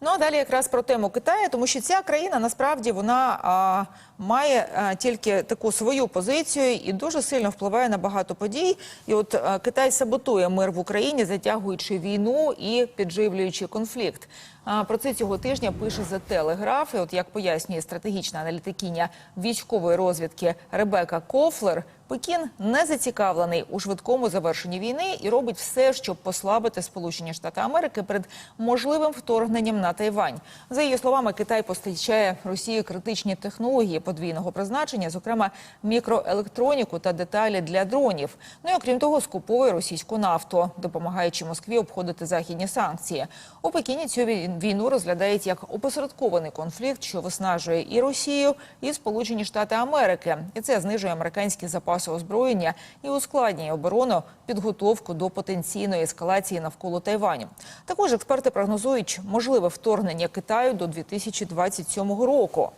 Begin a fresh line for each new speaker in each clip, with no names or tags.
Ну а далі якраз про тему Китаю, тому що ця країна насправді вона а, має а, тільки таку свою позицію і дуже сильно впливає на багато подій. І от а, Китай саботує мир в Україні, затягуючи війну і підживлюючи конфлікт. Про це цього тижня пише за телеграф. І от як пояснює стратегічна аналітикиня військової розвідки Ребека Кофлер. Пекін не зацікавлений у швидкому завершенні війни і робить все, щоб послабити Сполучені Штати Америки перед можливим вторгненням на Тайвань. За її словами, Китай постачає Росії критичні технології подвійного призначення, зокрема мікроелектроніку та деталі для дронів. Ну і окрім того, скуповує російську нафту, допомагаючи Москві обходити західні санкції. У Пекіні цю вій- війну розглядають як опосередкований конфлікт, що виснажує і Росію, і Сполучені Штати Америки, і це знижує американські запаси озброєння і ускладнює оборону підготовку до потенційної ескалації навколо Тайваню. Також експерти прогнозують можливе вторгнення Китаю до 2027 року.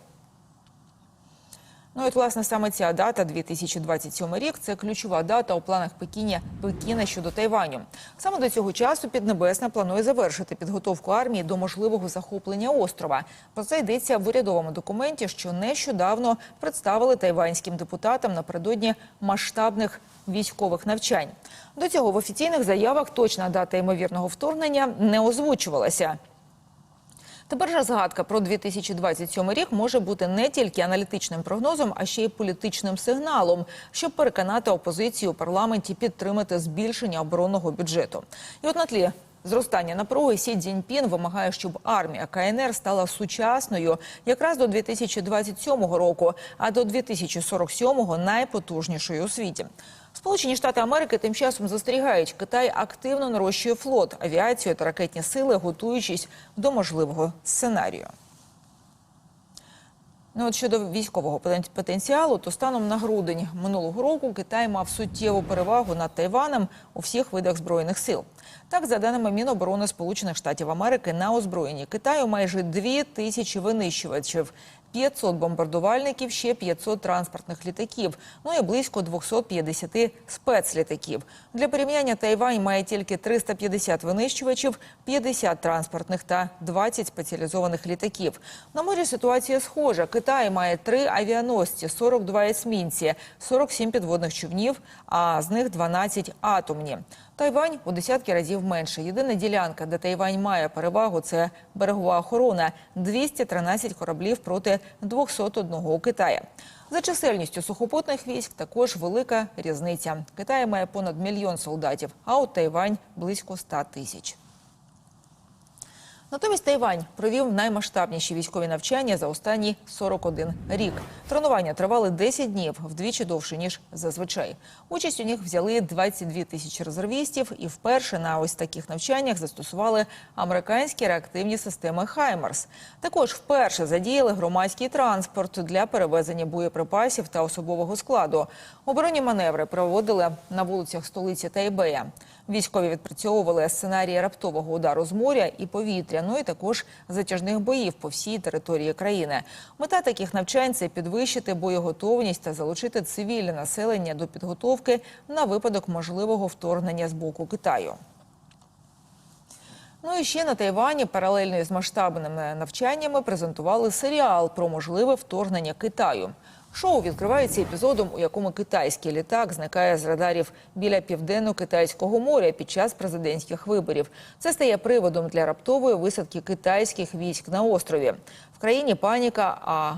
Ну і от, власне саме ця дата, 2027 рік, це ключова дата у планах Пекіна, Пекіна щодо Тайваню. Саме до цього часу Піднебесна планує завершити підготовку армії до можливого захоплення острова. Про це йдеться в урядовому документі, що нещодавно представили тайванським депутатам напередодні масштабних військових навчань. До цього в офіційних заявах точна дата ймовірного вторгнення не озвучувалася. Тепер же згадка про 2027 рік може бути не тільки аналітичним прогнозом, а ще й політичним сигналом, щоб переконати опозицію у парламенті підтримати збільшення оборонного бюджету. І от на тлі зростання напруги Сі Цзіньпін вимагає, щоб армія КНР стала сучасною якраз до 2027 року, а до 2047 найпотужнішою у світі. Сполучені Штати Америки тим часом застерігають, Китай активно нарощує флот, авіацію та ракетні сили, готуючись до можливого сценарію. Ну от щодо військового потен- потенціалу, то станом на грудень минулого року Китай мав суттєву перевагу над Тайваном у всіх видах збройних сил. Так, за даними Міноборони Сполучених Штатів Америки, на озброєнні Китаю майже дві тисячі винищувачів, 500 бомбардувальників, ще 500 транспортних літаків, ну і близько 250 спецлітаків. Для порівняння Тайвань має тільки 350 винищувачів, 50 транспортних та 20 спеціалізованих літаків. На морі ситуація схожа. Китай має три авіаносці, 42 есмінці, 47 підводних човнів, а з них 12 атомні. Тайвань у десятки разів менше. Єдина ділянка, де Тайвань має перевагу, це берегова охорона. 213 кораблів проти 201 у Китаї. За чисельністю сухопутних військ також велика різниця. Китай має понад мільйон солдатів, а от Тайвань близько 100 тисяч. Натомість Тайвань провів наймасштабніші військові навчання за останні 41 рік. Тренування тривали 10 днів, вдвічі довше ніж зазвичай. Участь у них взяли 22 тисячі резервістів, і вперше на ось таких навчаннях застосували американські реактивні системи Хаймерс. Також вперше задіяли громадський транспорт для перевезення боєприпасів та особового складу. Оборонні маневри проводили на вулицях столиці Тайбея. Військові відпрацьовували сценарії раптового удару з моря і повітря, ну і також затяжних боїв по всій території країни. Мета таких навчань це підвищити боєготовність та залучити цивільне населення до підготовки на випадок можливого вторгнення з боку Китаю. Ну і ще на Тайвані паралельно із масштабними навчаннями презентували серіал про можливе вторгнення Китаю. Шоу відкривається епізодом, у якому китайський літак зникає з радарів біля південно-китайського моря під час президентських виборів. Це стає приводом для раптової висадки китайських військ на острові. В країні паніка, а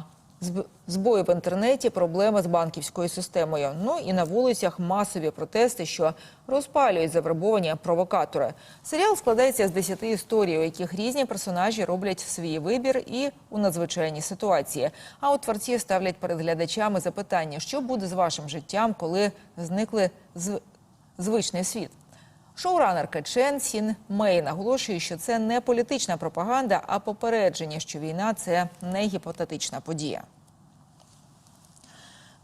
збої в інтернеті, проблеми з банківською системою. Ну і на вулицях масові протести, що розпалюють завербовані провокатори. Серіал складається з 10 історій, у яких різні персонажі роблять свій вибір і у надзвичайній ситуації. А от творці ставлять перед глядачами запитання, що буде з вашим життям, коли зникли зв... звичний світ. Шоуранерка Чен Сін Мей наголошує, що це не політична пропаганда, а попередження, що війна це не гіпотетична подія.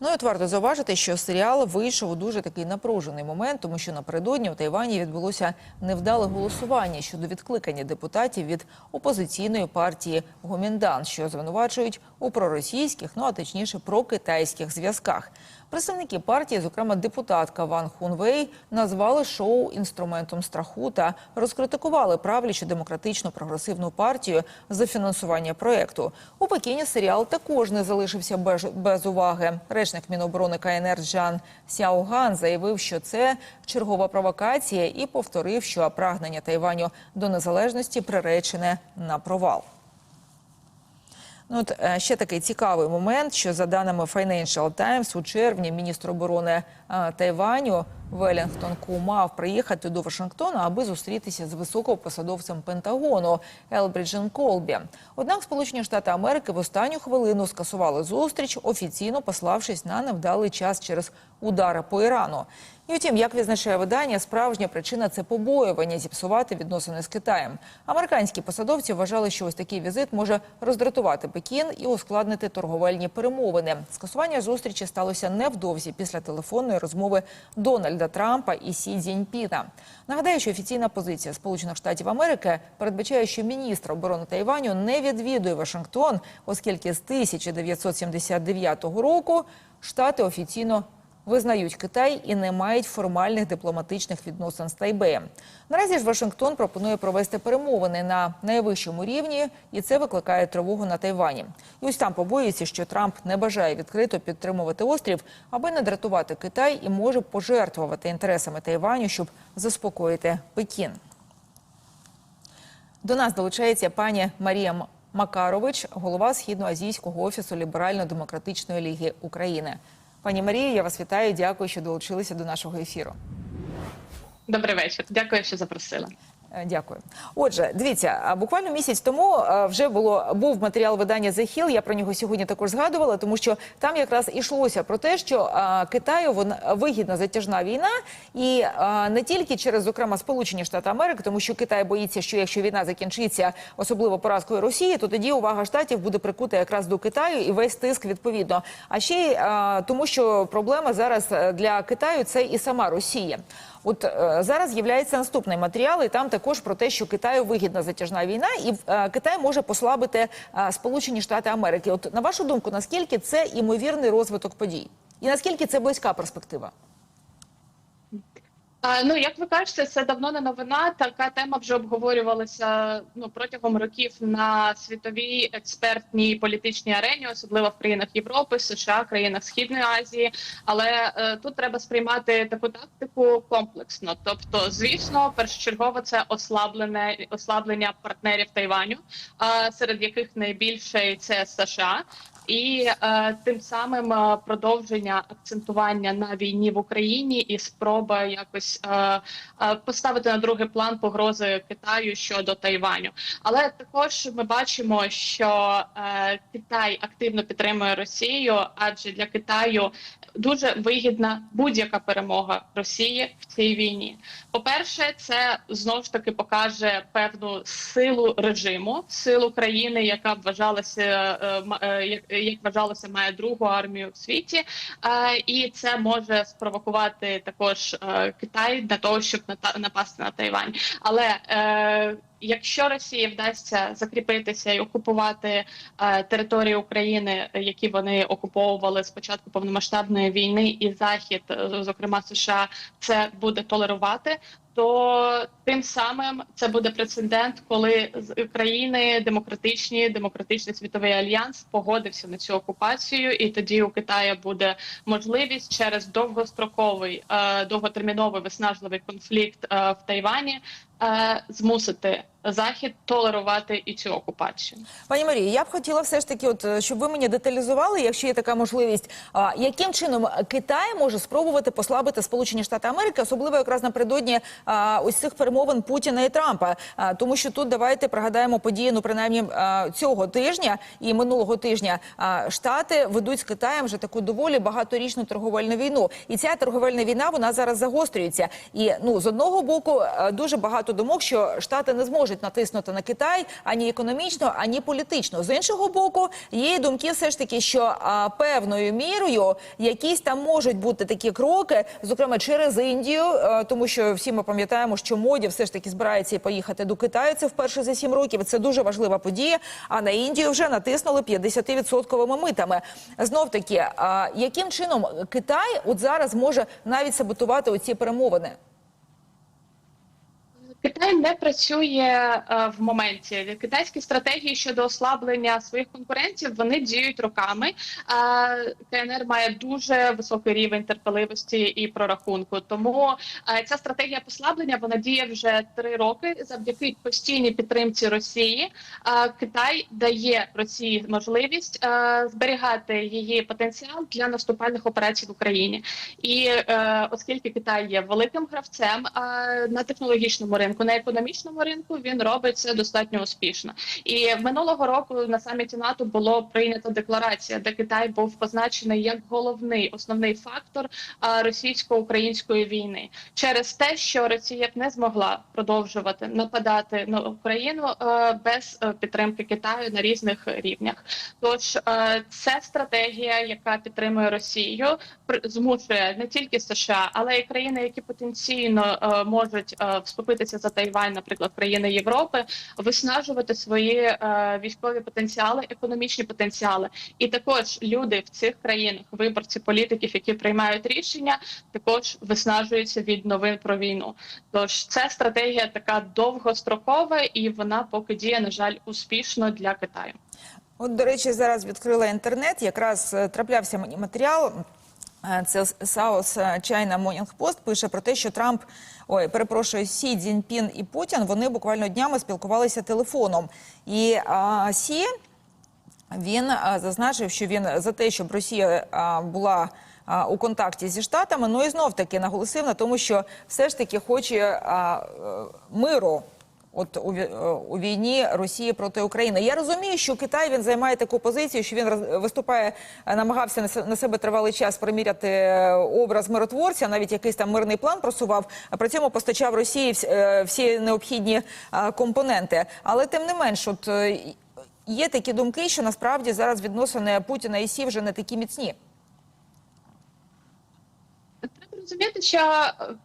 Ну і от варто зауважити, що серіал вийшов у дуже такий напружений момент, тому що напередодні в Тайвані відбулося невдале голосування щодо відкликання депутатів від опозиційної партії Гоміндан, що звинувачують у проросійських, ну а точніше прокитайських зв'язках. Представники партії, зокрема депутатка Ван Хунвей, назвали шоу інструментом страху та розкритикували правлячу демократичну прогресивну партію за фінансування проекту. У Пекіні серіал також не залишився без, без уваги. Речник Міноборони КНР Джан Сяоган заявив, що це чергова провокація, і повторив, що прагнення Тайваню до незалежності приречене на провал. Ну, от е, ще такий цікавий момент, що за даними Financial Times, у червні міністр оборони е, Тайваню Велінгтон Ку мав приїхати до Вашингтона, аби зустрітися з високопосадовцем Пентагону Елбріджем Колбі. Однак Сполучені Штати Америки в останню хвилину скасували зустріч, офіційно пославшись на невдалий час через удари по Ірану. І втім, як відзначає видання, справжня причина це побоювання зіпсувати відносини з Китаєм. Американські посадовці вважали, що ось такий візит може роздратувати Пекін і ускладнити торговельні перемовини. Скасування зустрічі сталося невдовзі після телефонної розмови Дональда Трампа і Сі Цзіньпіна. Нагадаю, що офіційна позиція Сполучених Штатів Америки передбачає, що міністр оборони Тайваню не відвідує Вашингтон, оскільки з 1979 року штати офіційно визнають Китай і не мають формальних дипломатичних відносин з Тайбеєм. Наразі ж Вашингтон пропонує провести перемовини на найвищому рівні, і це викликає тривогу на Тайвані. І ось там побоюється, що Трамп не бажає відкрито підтримувати острів, аби не дратувати Китай і може пожертвувати інтересами Тайваню, щоб заспокоїти Пекін. До нас долучається пані Марія Макарович, голова східноазійського офісу Ліберально-демократичної ліги України. Пані Марія, я вас вітаю. Дякую, що долучилися до нашого ефіру.
Добрий вечір. Дякую, що запросили.
Е, Дякую. Отже, дивіться, буквально місяць тому е, вже було був матеріал видання The Hill, Я про нього сьогодні також згадувала, тому що там якраз йшлося про те, що е, Китаю вона вигідна затяжна війна, і не тільки через зокрема Сполучені Штати Америки, тому що Китай боїться, що якщо війна закінчиться, особливо поразкою Росії, то тоді увага штатів буде прикута якраз до Китаю і весь тиск відповідно. А ще й тому, що проблема зараз для Китаю це і сама Росія. От е, зараз з'являється наступний матеріал, і там також про те, що Китаю вигідна затяжна війна, і е, Китай може послабити е, Сполучені Штати Америки. От на вашу думку, наскільки це імовірний розвиток подій, і наскільки це близька перспектива?
Ну як ви кажете, це давно не новина. Така тема вже обговорювалася ну протягом років на світовій експертній політичній арені, особливо в країнах Європи, США, країнах Східної Азії. Але е, тут треба сприймати таку тактику комплексно. Тобто, звісно, першочергово це ослаблене ослаблення партнерів Тайваню, е, серед яких найбільше це США. І е, тим самим е, продовження акцентування на війні в Україні і спроба якось е, е, поставити на другий план погрози Китаю щодо Тайваню. Але також ми бачимо, що е, Китай активно підтримує Росію, адже для Китаю дуже вигідна будь-яка перемога Росії в цій війні. По-перше, це знову ж таки покаже певну силу режиму, силу країни, яка вважалася е, е, як- вважалося, має другу армію в світі, Е, і це може спровокувати також Китай для того, щоб напасти на Тайвань. Але Якщо Росії вдасться закріпитися і окупувати е, території України, які вони окуповували з початку повномасштабної війни, і Захід, е, зокрема США, це буде толерувати. То тим самим це буде прецедент, коли з- країни демократичні, демократичний світовий альянс погодився на цю окупацію, і тоді у Китаю буде можливість через довгостроковий, е, довготерміновий виснажливий конфлікт е, в Тайвані змусити Захід толерувати і цю окупацію.
Пані Марії, я б хотіла все ж таки, от е, щоб ви мені деталізували, якщо є така можливість, яким чином Китай може спробувати послабити Сполучені Штати Америки, особливо якраз напередодні ось цих перемовин Путіна і Трампа. Тому що тут давайте пригадаємо події, ну принаймні цього тижня і минулого тижня Штати ведуть з Китаєм вже таку доволі багаторічну торговельну війну. І ця торговельна війна вона зараз загострюється. І ну з одного боку е, дуже багато багато думок, що Штати не зможуть натиснути на Китай ані економічно, ані політично. З іншого боку, є думки, все ж таки, що а, певною мірою якісь там можуть бути такі кроки, зокрема через Індію, е, тому що всі ми пам'ятаємо, що моді все ж таки збирається поїхати до Китаю. Це вперше за сім років. Це дуже важлива подія. А на Індію вже натиснули 50-відсотковими митами. Знов таки, а, яким чином Китай от зараз може навіть саботувати оці перемовини?
Китай не працює е, в моменті. Китайські стратегії щодо ослаблення своїх конкурентів вони діють роками. Е, КНР має дуже високий рівень терпеливості і прорахунку. Тому е, ця стратегія послаблення вона діє вже три роки. Завдяки постійній підтримці Росії. Е, Китай дає Росії можливість е, зберігати її потенціал для наступальних операцій в Україні. І е, оскільки Китай є великим гравцем е, на технологічному ринку, на економічному ринку він робить це достатньо успішно. І минулого року на саміті НАТО було прийнята декларація, де Китай був позначений як головний основний фактор російсько-української війни через те, що Росія б не змогла продовжувати нападати на Україну е, без е, підтримки Китаю на різних рівнях. Тож е, це стратегія, яка підтримує Росію, змушує не тільки США, але й країни, які потенційно можуть вступитися за Тайвань, наприклад, країни Європи, виснажувати свої е, військові потенціали, економічні потенціали. І також люди в цих країнах, виборці політиків, які приймають рішення, також виснажуються від новин про війну. Тож це стратегія така довгострокова, і вона поки діє, на жаль, успішно для Китаю.
От, до речі, зараз відкрила інтернет. Якраз е, траплявся мені матеріал. Е, Це South China Morning Post пише про те, що Трамп, ой, перепрошую, Сі Цзіньпін і Путін вони буквально днями спілкувалися телефоном. І а, Сі він а, зазначив, що він за те, щоб Росія а, була а, у контакті зі штатами. Ну і знов таки наголосив на тому, що все ж таки хоче а, е, миру. От у, е, у війні Росії проти України. Я розумію, що Китай він займає таку позицію, що він виступає, е, намагався на се- на себе тривалий час приміряти е, образ миротворця, навіть якийсь там мирний план просував, а при цьому постачав Росії всі необхідні компоненти. Але тим не менш, от є такі думки, що насправді зараз відносини Путіна і Сі вже не такі міцні.
Треба розуміти, що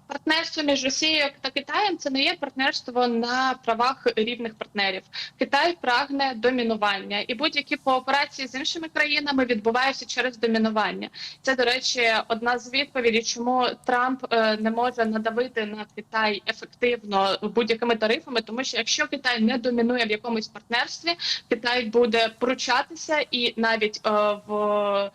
партнерство між Росією та Китаєм це не є партнерство на правах рівних партнерів. Китай прагне домінування, і будь-які кооперації з іншими країнами відбуваються через домінування. Це, до речі, одна з відповідей, чому Трамп е, не може надавити на Китай ефективно будь-якими тарифами, тому що якщо Китай не домінує в якомусь партнерстві, Китай буде пручатися і навіть е, в е,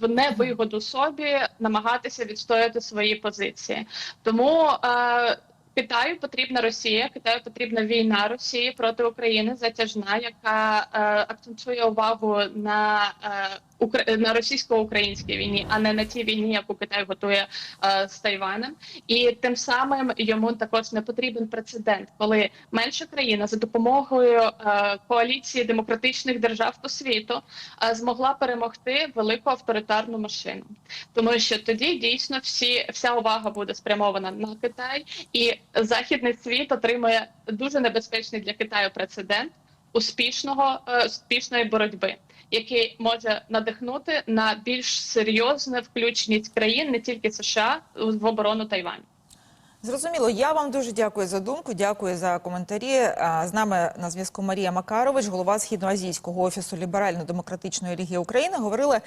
в невигоду собі намагатися відстояти свої позиції. Тому е, Китаю потрібна Росія, Китаю потрібна війна Росії проти України затяжна, яка е, акцентує увагу на е, на російсько-українській війні, а не на тій війні, яку Китай готує е, з Тайванем. І тим самим йому також не потрібен прецедент, коли менша країна за допомогою е, коаліції демократичних держав по світу е, змогла перемогти велику авторитарну машину, тому що тоді дійсно всі вся увага буде спрямована на Китай, і західний світ отримує дуже небезпечний для Китаю прецедент успішного е, успішної боротьби. Який може надихнути на більш серйозне включеність країн, не тільки США, в оборону Тайваню.
Зрозуміло, я вам дуже дякую за думку. Дякую за коментарі. З нами на зв'язку Марія Макарович, голова східноазійського офісу Ліберально-демократичної ліги України. Говорили